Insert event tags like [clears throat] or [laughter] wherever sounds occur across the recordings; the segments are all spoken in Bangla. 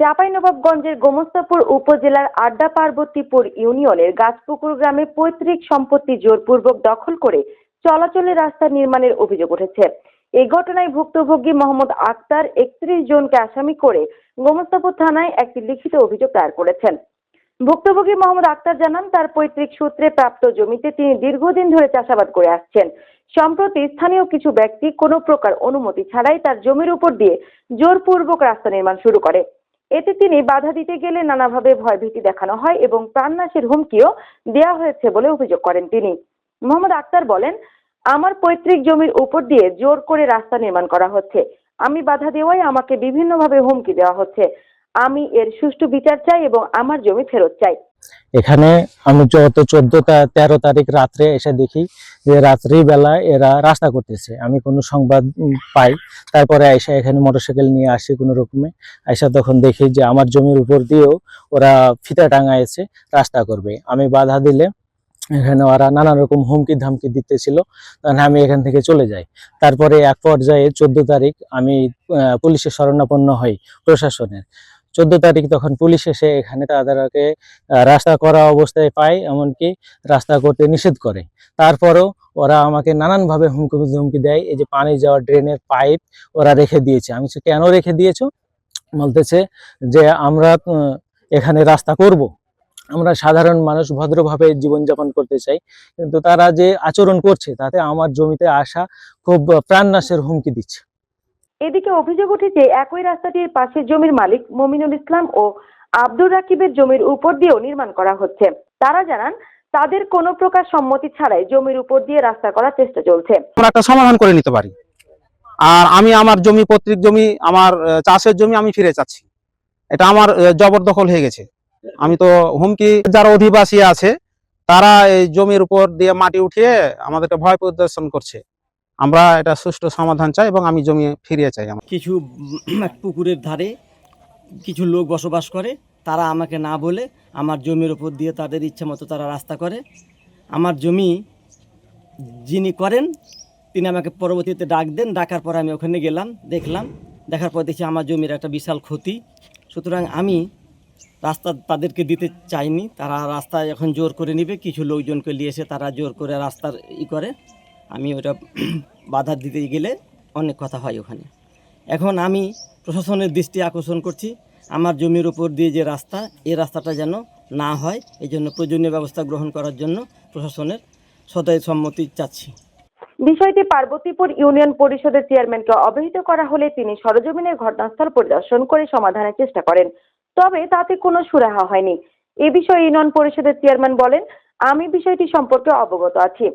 চাঁপাইনবাবগঞ্জের গোমস্তাপুর উপজেলার আড্ডা পার্বতীপুর ইউনিয়নের গাছপুকুর গ্রামে পৈতৃক সম্পত্তি জোরপূর্বক দখল করে চলাচলের রাস্তা নির্মাণের অভিযোগ উঠেছে। এই ঘটনায় ভুক্তভোগী মোহাম্মদ আক্তার একত্রিশ জনকে আসামি করে গোমস্তাপুর থানায় একটি লিখিত অভিযোগ দায়ের করেছেন। ভুক্তভোগী মোহাম্মদ আক্তার জানান, তার পৈতৃক সূত্রে প্রাপ্ত জমিতে তিনি দীর্ঘদিন ধরে চাষাবাদ করে আসছেন। সম্প্রতি স্থানীয় কিছু ব্যক্তি কোনো প্রকার অনুমতি ছাড়াই তার জমির উপর দিয়ে জোরপূর্বক রাস্তা নির্মাণ শুরু করে। এতে তিনি বাধা দিতে গেলে নানাভাবে ভয়ভীতি দেখানো হয় এবং প্রাণনাশের হুমকিও দেয়া হয়েছে বলে অভিযোগ করেন তিনি। মোহাম্মদ আক্তার বলেন, আমার পৈতৃক জমির উপর দিয়ে জোর করে রাস্তা নির্মাণ করা হচ্ছে। আমি বাধা দেওয়ায় আমাকে বিভিন্নভাবে হুমকি দেওয়া হচ্ছে। আমি এর সুষ্ঠু বিচার চাই এবং আমার জমি ফেরত চাই। এখানে আমি যত চোদ্দ তেরো তারিখ রাত্রে এসে দেখি যে রাত্রি বেলা এরা রাস্তা করতেছে। আমি কোনো সংবাদ পাই। তারপরে এসে এখানে মোটরসাইকেল নিয়ে আসি কোনো রকমে। এসে তখন দেখি যে আমার জমির উপর দিয়েও ওরা ফিতা টাঙাইছে, রাস্তা করবে। আমি বাধা দিলে এখানে ওরা নানা রকম হুমকি ধামকি দিতেছিল। তখন আমি এখান থেকে চলে যাই। তারপরে এক পর্যায়ে চোদ্দ তারিখ আমি পুলিশের শরণাপন্ন হই প্রশাসনের। চোদ্দ তারিখ তখন পুলিশ এসে এখানে তাদেরকে রাস্তা করা অবস্থায় পাই এমনকি রাস্তা করতে নিষেধ করে। তারপরও ওরা আমাকে নানানভাবে হুমকি হুমকি দেয়, এই যে পানি যাওয়া ড্রেনের পাইপ ওরা রেখে দিয়েছে। আমি কেন রেখে দিয়েছ? বলতেছে যে আমরা এখানে রাস্তা করব। আমরা সাধারণ মানুষ ভদ্রভাবে জীবনযাপন করতে চাই, কিন্তু তারা যে আচরণ করছে তাতে আমার জমিতে আসা খুব প্রাণনাশের হুমকি দিচ্ছে। এদিকে অভিযোগ উঠেছে, একই রাস্তাটির পাশের জমির মালিক মমিনুল ইসলাম ও আব্দুর রাকিবের জমির উপর দিয়েও নির্মাণ করা হচ্ছে। তারা জানান, তাদের কোনো প্রকার সম্মতি ছাড়াই জমির উপর দিয়ে রাস্তা করার চেষ্টা চলছে। আমরা একটা সমাধান করে নিতে পারি। আর আমি আমার জমি, পৈতৃক জমি, আমার চাষের জমি আমি ফিরে চাচ্ছি। এটা আমার জবরদখল হয়ে গেছে। আমি তো হুমকি, যারা অধিবাসী আছে, তারা এই জমির উপর দিয়ে মাটি উঠিয়ে আমাদেরকে ভয় প্রদর্শন করছে। আমরা এটা সুষ্ঠু সমাধান চাই এবং আমি জমি ফিরিয়ে চাই আমার। কিছু পুকুরের ধারে কিছু লোক বসবাস করে, তারা আমাকে না বলে আমার জমির ওপর দিয়ে তাদের ইচ্ছা মতো তারা রাস্তা করে। আমার জমি যিনি করেন, তিনি আমাকে পরবর্তীতে ডাক দেন। ডাকার পর আমি ওখানে গেলাম, দেখলাম, দেখার পর দেখি আমার জমির একটা বিশাল ক্ষতি। সুতরাং আমি রাস্তা তাদেরকে দিতে চাইনি। তারা রাস্তা এখন জোর করে নিবে। কিছু লোকজনকে নিয়ে এসে তারা জোর করে রাস্তার ই করে। আমি ওটা [clears throat] বাধা দিতে গেলে অনেক কথা হয় ওখানে। এখন আমি প্রশাসনের দৃষ্টি আকর্ষণ করছি, আমার জমির উপর দিয়ে যে রাস্তা, এই রাস্তাটা যেন না হয় এই জন্য প্রয়োজনীয় ব্যবস্থা গ্রহণ করার জন্য প্রশাসনের সদয় সম্মতি চাচ্ছি। বিষয়টি পার্বতীপুর ইউনিয়ন পরিষদের চেয়ারম্যানকে অবহিত করা হলে তিনি সরজমিনের ঘটনাস্থল পরিদর্শন করে সমাধানের চেষ্টা করেন, তবে তাতে কোনো সুরাহা হয়নি। এ বিষয়ে ইউনিয়ন পরিষদের চেয়ারম্যান বলেন, আমি বিষয়টি সম্পর্কে অবগত আছি।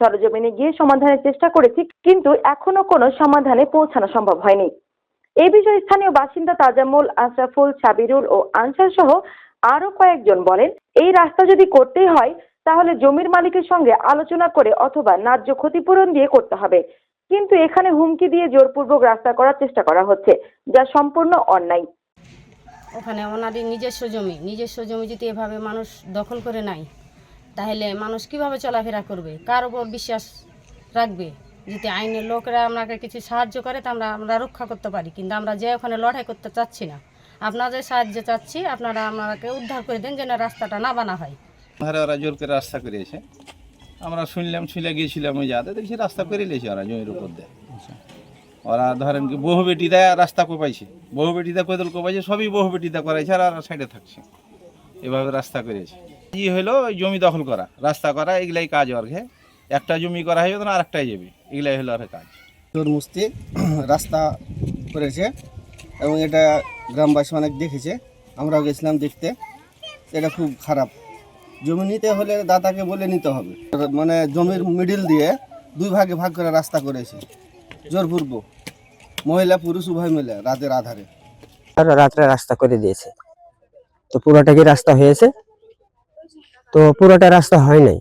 সরজমিনে গিয়ে সমাধানের চেষ্টা করেছি, কিন্তু এখনও কোনো সমাধানে পৌঁছানো সম্ভব হয়নি। এ বিষয়ে স্থানীয় বাসিন্দা তাজামুল আশরাফুল, সাবিরুল ও আনসার সহ আরও কয়েকজন বলেন, এই রাস্তা যদি করতেই হয়, তাহলে জমির মালিকের সঙ্গে আলোচনা করে অথবা ন্যায্য ক্ষতিপূরণ দিয়ে করতে হবে। কিন্তু এখানে হুমকি দিয়ে জোরপূর্বক রাস্তা করার চেষ্টা করা হচ্ছে, যা সম্পূর্ণ অন্যায়। ওখানে ওনাদের নিজস্ব জমি নিজস্ব জমি যদি এভাবে মানুষ দখল করে নাই তাহলে মানুষ কীভাবে চলাফেরা করবে? কার উপর বিশ্বাস রাখবে? যদি আইনের লোকরা আপনাকে কিছু সাহায্য করে, তা আমরা আমরা রক্ষা করতে পারি। কিন্তু আমরা যে ওখানে লড়াই করতে চাচ্ছি না। আপনাদের সাহায্য চাচ্ছি, আপনারা আমাকে উদ্ধার করে দেন যেন রাস্তাটা না বানা হয়। ওরা জোর করে রাস্তা করিয়েছে। আমরা শুনলাম শুনে গিয়েছিলাম ওই যাতে দেখছি রাস্তা করে নিয়েছে ওরা জমির উপর দিয়ে। ওরা ধরেন কি বহু বেটি দেয় রাস্তা কোপাইছে। বহু বেটি দেয় কোদল কোপাইছে, সবই বহু বেটি দেয় করাইছে আর সাইডে থাকছে। এভাবে রাস্তা করেছে। ই হলো ওই জমি দখল করা রাস্তা করা এগুলাই কাজ ওর ঘে একটা জমি করা হয়ে যাবে না আরেকটাই যাবে এগুলাই হলো আর কাজ। তরমুজটি [clears throat] রাস্তা করেছে এবং এটা গ্রামবাসী অনেক দেখেছে আমরাও গেছিলাম দেখতে। এটা খুব খারাপ। জমি নিতে হলে দাতাকে বলে নিতে হবে। মানে জমির মিডিল দিয়ে দুই ভাগে ভাগ করে রাস্তা করেছে। জোরপূর্ব মহিলা পুরুষ উভয় মিলে রাতের আধারে। তারা রাত্রে রাস্তা করে দিয়েছে। তো পুরোটা কি রাস্তা হয়েছে? তো পুরোটা রাস্তা হয় নাই।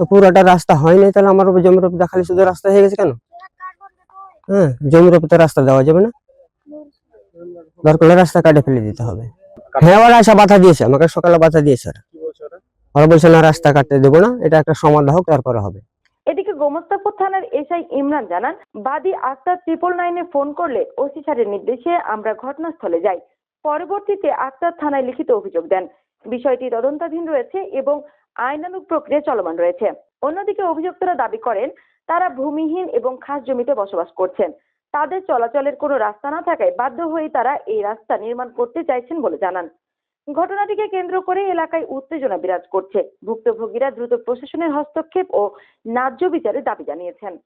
তো পুরোটা রাস্তা হয় নাই, তাহলে আমার জমির উপর দেখালে শুধু রাস্তা হয়ে গেছে কেন? হ্যাঁ জমির উপর তো রাস্তা দেওয়া যাবে না। দরকার রাস্তা কাটে ফেলে দিতে হবে। হ্যাঁ আসা বাধা দিয়েছে, আমাকে সকালে বাধা দিয়েছে ওরা। বলছে, না, রাস্তা কাটতে দেবো না, এটা একটা সমাধা হোক, তারপরে হবে। এদিকে গোমস্তাপুর থানার এসআই ইমরান জানান, বাদী আক্তার ট্রিপল নাইনে ফোন করলে ওসি স্যারের নির্দেশে আমরা ঘটনাস্থলে যাই। পরবর্তীতে আক্তার থানায় লিখিত অভিযোগ দেন। বিষয়টি তদন্তাধীন রয়েছে এবং আইনানুগ প্রক্রিয়া চলমান রয়েছে। অন্যদিকে অভিযুক্তরা দাবি করেন, তারা ভূমিহীন এবং খাস জমিতে বসবাস করছেন। তাদের চলাচলের কোনো রাস্তা না থাকায় বাধ্য হয়ে তারা এই রাস্তা নির্মাণ করতে চাইছেন বলে জানান। ঘটনাটিকে কেন্দ্র করে এলাকায় উত্তেজনা বিরাজ করছে। ভুক্তভোগীরা দ্রুত প্রশাসনের হস্তক্ষেপ ও ন্যায্য বিচারের দাবি জানিয়েছেন।